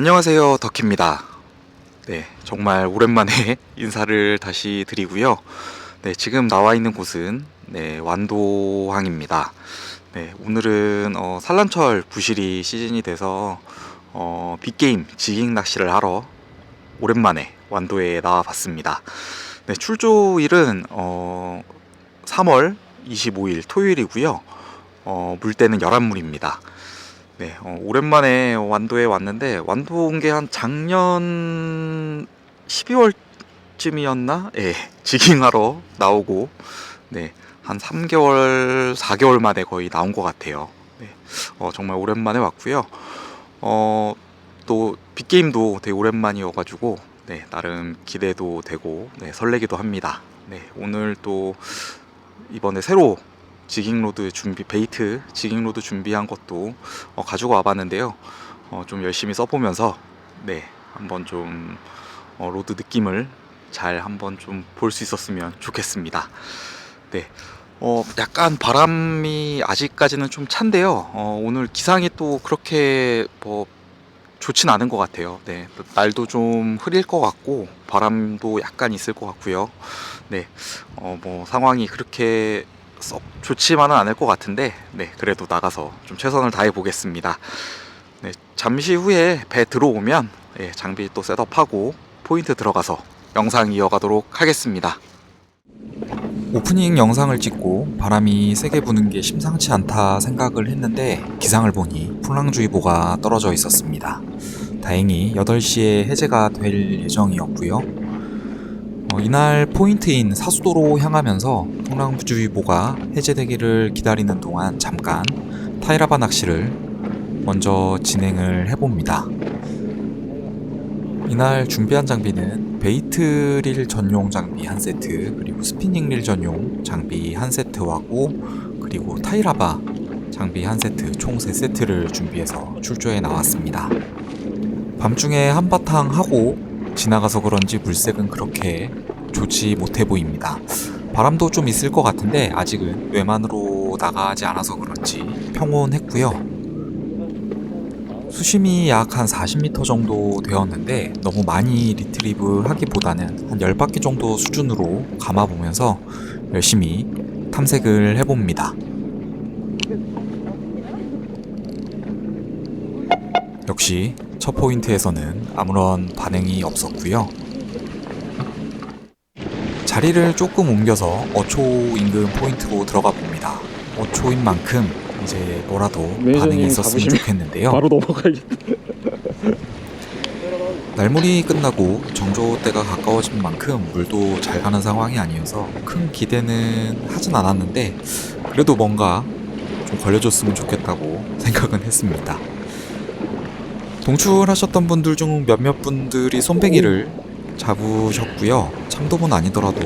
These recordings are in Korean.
안녕하세요 덕희입니다. 네 정말 오랜만에 인사를 다시 드리고요. 네 지금 나와 있는 곳은 네 완도항입니다. 네 오늘은 어, 산란철 부실이 시즌이 돼서 어, 빅게임 지깅 낚시를 하러 오랜만에 완도에 나와 봤습니다. 네 출조일은 어, 3월 25일 토요일이고요. 어, 물때는 11물입니다 네, 어, 오랜만에 완도에 왔는데 완도 온 게 한 작년 12월쯤이었나? 예, 지깅하러 나오고 네, 한 3개월, 4개월 만에 거의 나온 것 같아요. 네, 어, 정말 오랜만에 왔고요. 어, 또 빅게임도 되게 오랜만이어가지고 네, 나름 기대도 되고 네, 설레기도 합니다. 네, 오늘 또 이번에 새로 지깅로드 준비 베이트 지깅로드 준비한 것도 어, 가지고 와봤는데요. 어, 좀 열심히 써보면서 네 한번 좀 어, 로드 느낌을 잘 한번 좀 볼 수 있었으면 좋겠습니다. 네. 어, 약간 바람이 아직까지는 좀 찬데요. 어, 오늘 기상이 또 그렇게 뭐 좋진 않은 것 같아요. 네. 날도 좀 흐릴 것 같고 바람도 약간 있을 것 같고요. 네. 어, 뭐 상황이 그렇게 썩 좋지만은 않을 것 같은데 네 그래도 나가서 좀 최선을 다해 보겠습니다. 네 잠시 후에 배 들어오면 예, 장비 또 셋업하고 포인트 들어가서 영상 이어가도록 하겠습니다. 오프닝 영상을 찍고 바람이 세게 부는 게 심상치 않다 생각을 했는데 기상을 보니 풍랑주의보가 떨어져 있었습니다. 다행히 8시에 해제가 될 예정이었고요. 어, 이날 포인트인 사수도로 향하면서 풍랑주의보가 해제되기를 기다리는 동안 잠깐 타이라바 낚시를 먼저 진행을 해봅니다. 이날 준비한 장비는 베이트 릴 전용 장비 한 세트, 그리고 스피닝 릴 전용 장비 한 세트하고 그리고 타이라바 장비 한 세트 총 세 세트를 준비해서 출조해 나왔습니다. 밤중에 한바탕 하고 지나가서 그런지 물색은 그렇게 좋지 못해 보입니다. 바람도 좀 있을 것 같은데 아직은 외만으로 나가지 않아서 그런지 평온했고요. 수심이 약 한 40m 정도 되었는데 너무 많이 리트리브 하기보다는 한 10바퀴 정도 수준으로 감아보면서 열심히 탐색을 해봅니다. 역시 첫 포인트에서는 아무런 반응이 없었고요. 자리를 조금 옮겨서 어초 인근 포인트로 들어가 봅니다. 어초인 만큼 이제 뭐라도 반응이 있었으면 좋겠는데요. 바로 넘어가야겠다. 날물이 끝나고 정조 때가 가까워진 만큼 물도 잘 가는 상황이 아니어서 큰 기대는 하진 않았는데 그래도 뭔가 좀 걸려줬으면 좋겠다고 생각은 했습니다. 동출하셨던 분들 중 몇몇 분들이 손뱅이를 잡으셨고요. 참돔은 아니더라도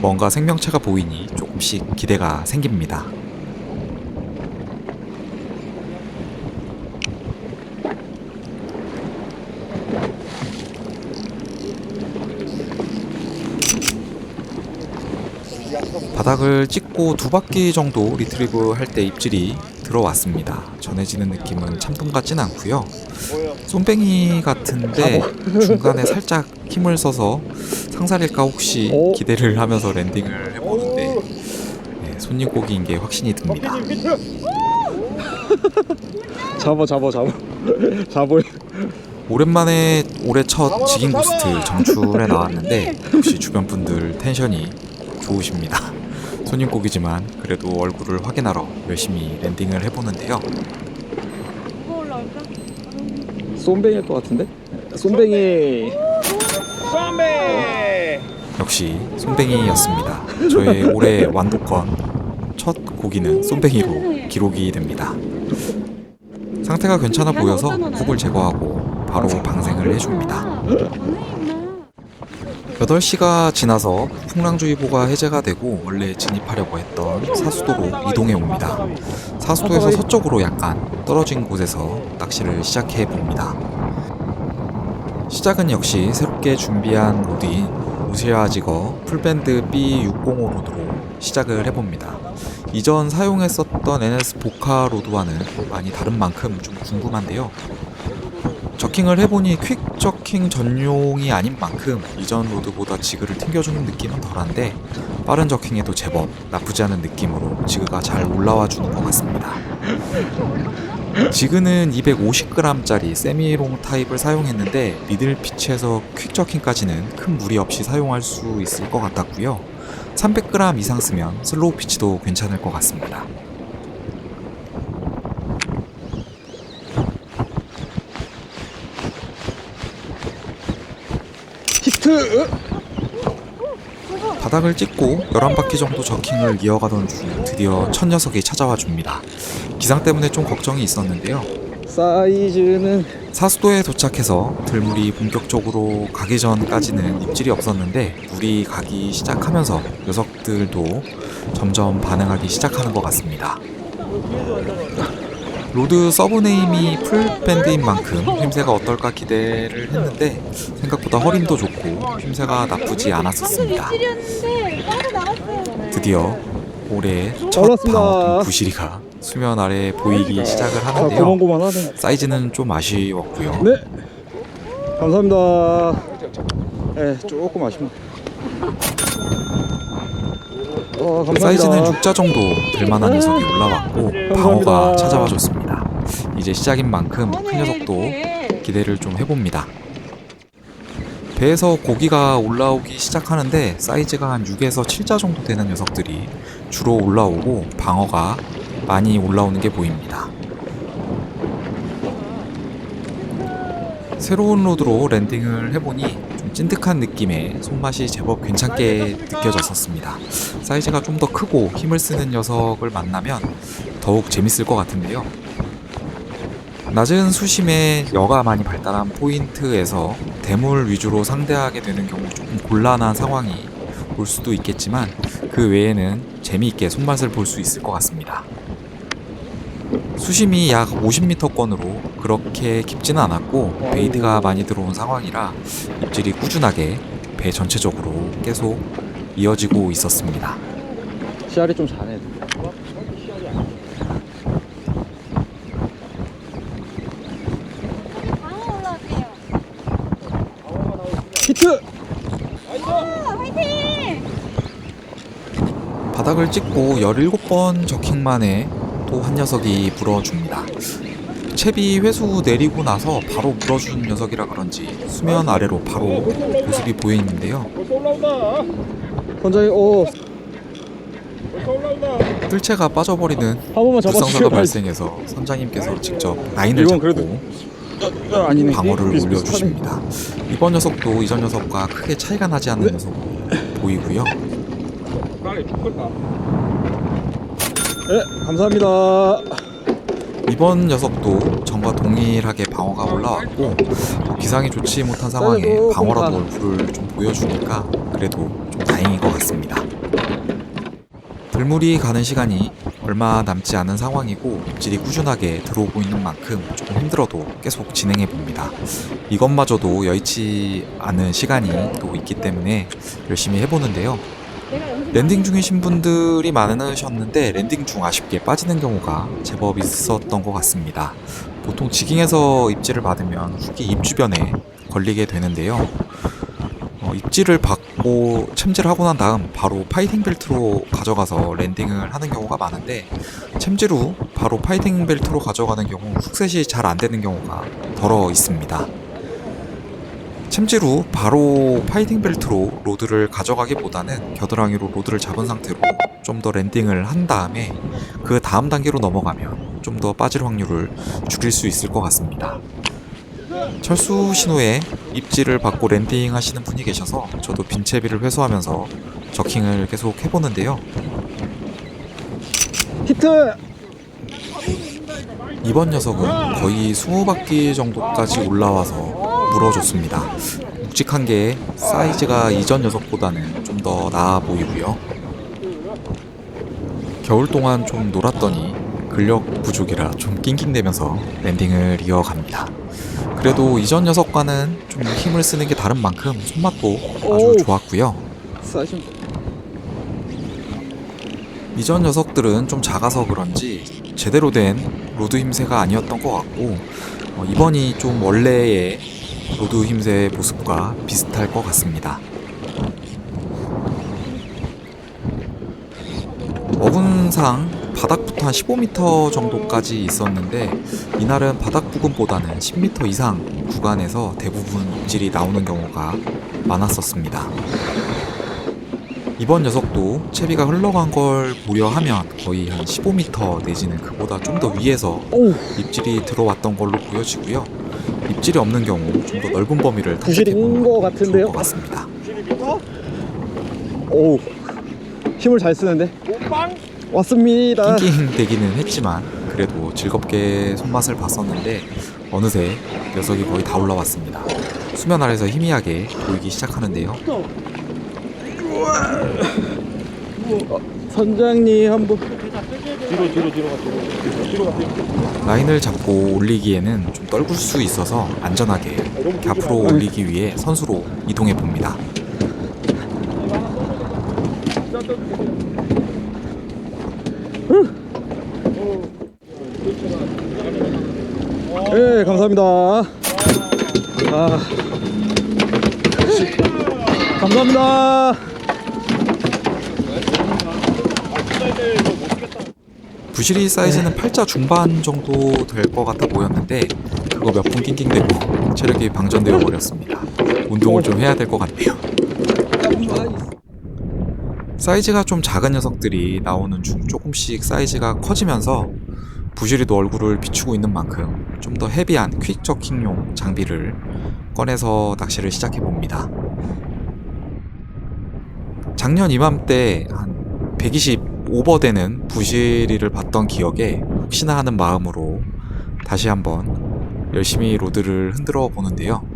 뭔가 생명체가 보이니 조금씩 기대가 생깁니다. 바닥을 찍고 두 바퀴 정도 리트리브 할 때 입질이 들어왔습니다. 전해지는 느낌은 참돔 같진 않고요. 쏨뱅이 같은데 중간에 살짝 힘을 써서 상살일까 혹시 오. 기대를 하면서 랜딩을 해보는데 네, 손님 고기인 게 확신이 듭니다. 잡아 잡아 잡아 잡아. 오랜만에 올해 첫 지깅 고스트 정출에 나왔는데 역시 주변 분들 텐션이 좋으십니다. 손님 고기지만 그래도 얼굴을 확인하러 열심히 랜딩을 해보는데요. 뭐 올라올까? 쏨뱅이일 것 같은데? 쏨뱅이. 역시 쏨뱅이였습니다. 저의 올해 완도권 첫 고기는 쏨뱅이로 기록이 됩니다. 상태가 괜찮아 보여서 훅을 제거하고 바로 방생을 해줍니다. 8시가 지나서 풍랑주의보가 해제가 되고 원래 진입하려고 했던 사수도로 이동해 옵니다. 사수도에서 서쪽으로 약간 떨어진 곳에서 낚시를 시작해 봅니다. 시작은 역시 새롭게 준비한 로드인 우시아지거 풀밴드 B605 로드로 시작을 해봅니다. 이전 사용했었던 NS 보카 로드와는 많이 다른 만큼 좀 궁금한데요. 저킹을 해보니 퀵 저킹 전용이 아닌 만큼 이전 로드보다 지그를 튕겨주는 느낌은 덜한데 빠른 저킹에도 제법 나쁘지 않은 느낌으로 지그가 잘 올라와 주는 것 같습니다. 지그는 250g짜리 세미롱 타입을 사용했는데 미들 피치에서 퀵 저킹까지는 큰 무리 없이 사용할 수 있을 것 같았고요. 300g 이상 쓰면 슬로우 피치도 괜찮을 것 같습니다. 히트! 바닥을 찍고 11바퀴 정도 저킹을 이어가던 중 드디어 첫 녀석이 찾아와 줍니다. 기상 때문에 좀 걱정이 있었는데요. 사이즈는 사수도에 도착해서 들물이 본격적으로 가기 전까지는 입질이 없었는데 물이 가기 시작하면서 녀석들도 점점 반응하기 시작하는 것 같습니다. 로드 서브네임이 풀밴드인 만큼 힘새가 어떨까 기대를 했는데 생각보다 허림도 좋고 힘새가 나쁘지 않았었습니다. 드디어 올해 첫. 방어통 부시리가 수면 아래 보이기 시작을 아, 하는데요. 고만고만하네. 사이즈는 좀 아쉬웠고요. 네. 감사합니다. 네, 조금 아쉽네. 어. 사이즈는 육자 정도 될 만한 녀석이 올라왔고 방어가 찾아와 줬습니다. 이제 시작인 만큼 큰 녀석도 기대를 좀 해봅니다. 배에서 고기가 올라오기 시작하는데 사이즈가 한 6에서 7자 정도 되는 녀석들이 주로 올라오고 방어가 많이 올라오는 게 보입니다. 새로운 로드로 랜딩을 해보니 좀 찐득한 느낌의 손맛이 제법 괜찮게 느껴졌었습니다. 사이즈가 좀 더 크고 힘을 쓰는 녀석을 만나면 더욱 재밌을 것 같은데요. 낮은 수심에 여가 많이 발달한 포인트에서 대물 위주로 상대하게 되는 경우 조금 곤란한 상황이 올 수도 있겠지만 그 외에는 재미있게 손맛을 볼 수 있을 것 같습니다. 수심이 약 50m권으로 그렇게 깊지는 않았고 베이드가 많이 들어온 상황이라 입질이 꾸준하게 배 전체적으로 계속 이어지고 있었습니다. 씨알이 좀 자네. 방어 올라왔대요. 히트! 아, 화이팅! 바닥을 찍고 17번 저킹 만에 또 한 녀석이 물어줍니다. 채비 회수 내리고 나서 바로 물어준 녀석이라 그런지 수면 아래로 바로 모습이 보여 있는데요. 선장님, 오, 뜰채가 빠져버리는 불상사가. 발생해서 선장님께서 직접 라인을 잡고. 방어를. 올려주십니다. 이번 녀석도 이전 녀석과 크게 차이가 나지 않는 녀석 보이고요. 네, 감사합니다. 이번 녀석도 전과 동일하게 방어가 올라왔고 또 기상이 좋지 못한 상황에 아이고, 방어라도. 얼굴을 좀 보여주니까 그래도 좀 다행인 것 같습니다. 들물이 가는 시간이 얼마 남지 않은 상황이고 입질이 꾸준하게 들어오고 있는 만큼 조금 힘들어도 계속 진행해 봅니다. 이것마저도 여의치 않은 시간이 또 있기 때문에 열심히 해보는데요. 랜딩 중이신 분들이 많으셨는데 랜딩 중 아쉽게 빠지는 경우가 제법 있었던 것 같습니다. 보통 지깅에서 입질을 받으면 훅이 입 주변에 걸리게 되는데요. 어, 입질을 받고 챔질을 하고 난 다음 바로 파이팅 벨트로 가져가서 랜딩을 하는 경우가 많은데 챔질 후 바로 파이팅 벨트로 가져가는 경우 훅셋이 잘 안 되는 경우가 덜어 있습니다. 후 바로 파이팅 벨트로 로드를 가져가기보다는 겨드랑이로 로드를 잡은 상태로 좀 더 랜딩을 한 다음에 그 다음 단계로 넘어가면 좀 더 빠질 확률을 줄일 수 있을 것 같습니다. 철수 신호에 입질을 받고 랜딩 하시는 분이 계셔서 저도 빈채비를 회수하면서 저킹을 계속 해보는데요. 히트! 이번 녀석은 거의 20바퀴 정도까지 올라와서 물어줬습니다. 묵직한 게 사이즈가 이전 녀석보다는 좀 더 나아 보이고요. 겨울 동안 좀 놀았더니 근력 부족이라 좀 낑낑대면서 랜딩을 이어갑니다. 그래도 이전 녀석과는 좀 힘을 쓰는 게 다른 만큼 손맛도 아주. 좋았고요. 이전 녀석들은 좀 작아서 그런지 제대로 된 로드 힘새가 아니었던 것 같고 어, 이번이 좀 원래의 로드 힘새의 모습과 비슷할 것 같습니다. 어군상 바닥부터 한 15m 정도까지 있었는데 이날은 바닥 부근보다는 10m 이상 구간에서 대부분 입질이 나오는 경우가 많았었습니다. 이번 녀석도 채비가 흘러간 걸 고려하면 거의 한 15m 내지는 그보다 좀 더 위에서 오, 입질이 들어왔던 걸로 보여지고요. 입질이 없는 경우 좀 더 넓은 범위를 탐색해보는 것 같은데요? 좋을 것 같습니다. 오, 힘을 잘 쓰는데. 왔습니다. 낑낑대기는 했지만 그래도 즐겁게 손맛을 봤었는데 어느새 녀석이 거의 다 올라왔습니다. 수면 아래서 희미하게 보이기 시작하는데요. 선장님 한번. 라인을 잡고 올리기에는 좀 떨굴 수 있어서 안전하게 앞으로 올리기 위해 선수로 이동해 봅니다. 네, 감사합니다. 아, 감사합니다. 부실이 사이즈는 팔자 중반 정도 될 것 같아 보였는데 그거 몇 분 낑낑대고 체력이 방전되어 버렸습니다. 운동을 좀 해야 될 것 같네요. 사이즈가 좀 작은 녀석들이 나오는 중 조금씩 사이즈가 커지면서 부실이도 얼굴을 비추고 있는 만큼 좀 더 헤비한 퀵 저킹용 장비를 꺼내서 낚시를 시작해 봅니다. 작년 이맘때 한 120 오버되는 부실이를 봤던 기억에 혹시나 하는 마음으로 다시 한번 열심히 로드를 흔들어 보는데요.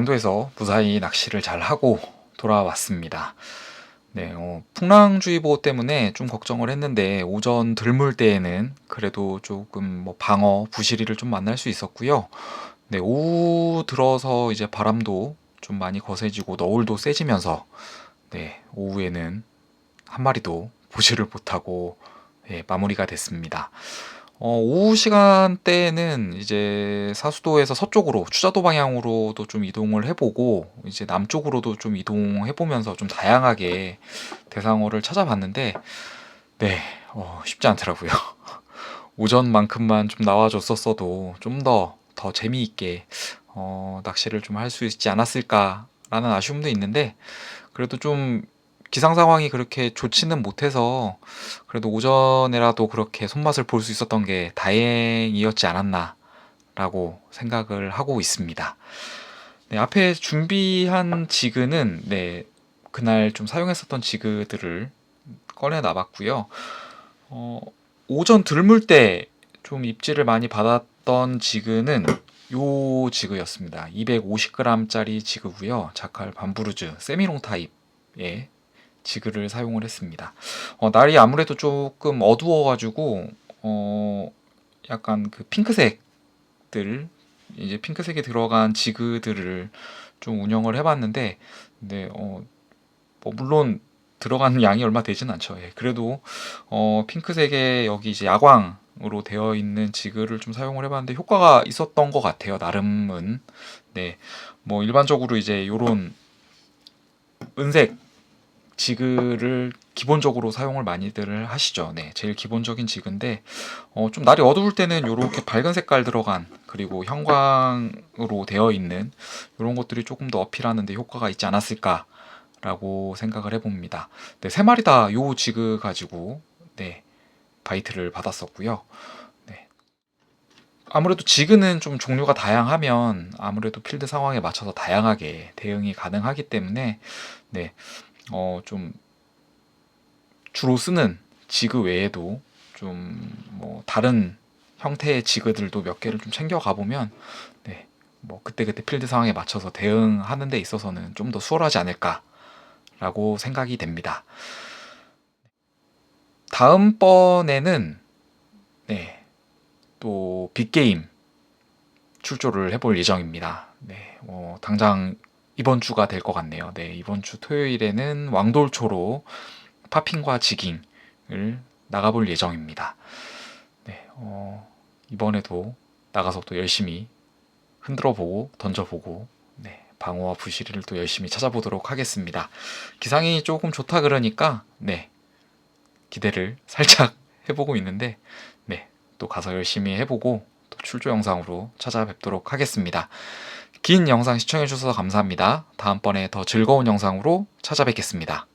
완도에서 무사히 낚시를 잘 하고 돌아왔습니다. 네, 어, 풍랑주의보 때문에 좀 걱정을 했는데 오전 들물 때에는 그래도 조금 뭐 방어, 부시리를 좀 만날 수 있었고요. 네, 오후 들어서 이제 바람도 좀 많이 거세지고 너울도 세지면서 네, 오후에는 한 마리도 보지를 못하고 예, 마무리가 됐습니다. 어, 오후 시간대에는 이제 사수도에서 서쪽으로 추자도 방향으로도 좀 이동을 해보고 이제 남쪽으로도 좀 이동해보면서 좀 다양하게 대상어를 찾아봤는데 네 어, 쉽지 않더라고요. 오전만큼만 좀 나와줬었어도 좀 더더 재미있게 어, 낚시를 좀 할 수 있지 않았을까라는 아쉬움도 있는데 그래도 좀 기상 상황이 그렇게 좋지는 못해서 그래도 오전에라도 그렇게 손맛을 볼 수 있었던 게 다행이었지 않았나라고 생각을 하고 있습니다. 네, 앞에 준비한 지그는 네, 그날 좀 사용했었던 지그들을 꺼내 놔봤고요. 어, 오전 들물 때 좀 입질을 많이 받았던 지그는 요 지그였습니다. 250g짜리 지그고요. 자칼 반부르즈 세미롱 타입의 지그를 사용을 했습니다. 어, 날이 아무래도 조금 어두워가지고 어, 약간 그 핑크색들 이제 핑크색이 들어간 지그들을 좀 운영을 해봤는데, 네, 어, 뭐 물론 들어가는 양이 얼마 되진 않죠. 예, 그래도 어, 핑크색의 여기 이제 야광 으로 되어 있는 지그를 좀 사용을 해봤는데 효과가 있었던 것 같아요. 나름은 네, 뭐 일반적으로 이제 요런 은색 지그를 기본적으로 사용을 많이들 하시죠. 네, 제일 기본적인 지그인데 어, 좀 날이 어두울 때는 이렇게 밝은 색깔 들어간 그리고 형광으로 되어 있는 이런 것들이 조금 더 어필하는데 효과가 있지 않았을까라고 생각을 해봅니다. 네, 세 마리 다 요 지그 가지고 네 바이트를 받았었고요. 네. 아무래도 지그는 좀 종류가 다양하면 아무래도 필드 상황에 맞춰서 다양하게 대응이 가능하기 때문에 네. 어, 좀 주로 쓰는 지그 외에도 좀 뭐 다른 형태의 지그들도 몇 개를 좀 챙겨 가 보면 네, 뭐 그때그때 필드 상황에 맞춰서 대응하는 데 있어서는 좀 더 수월하지 않을까라고 생각이 됩니다. 다음번에는 네, 또 빅게임 출조를 해볼 예정입니다. 네, 뭐 당장 이번 주가 될 것 같네요. 네, 이번 주 토요일에는 왕돌초로 파핑과 지깅을 나가볼 예정입니다. 네, 어, 이번에도 나가서 또 열심히 흔들어보고 던져보고 네, 방어와 부시리를 또 열심히 찾아보도록 하겠습니다. 기상이 조금 좋다 그러니까 네, 기대를 살짝 해보고 있는데 네, 또 가서 열심히 해보고 또 출조 영상으로 찾아뵙도록 하겠습니다. 긴 영상 시청해주셔서 감사합니다. 다음번에 더 즐거운 영상으로 찾아뵙겠습니다.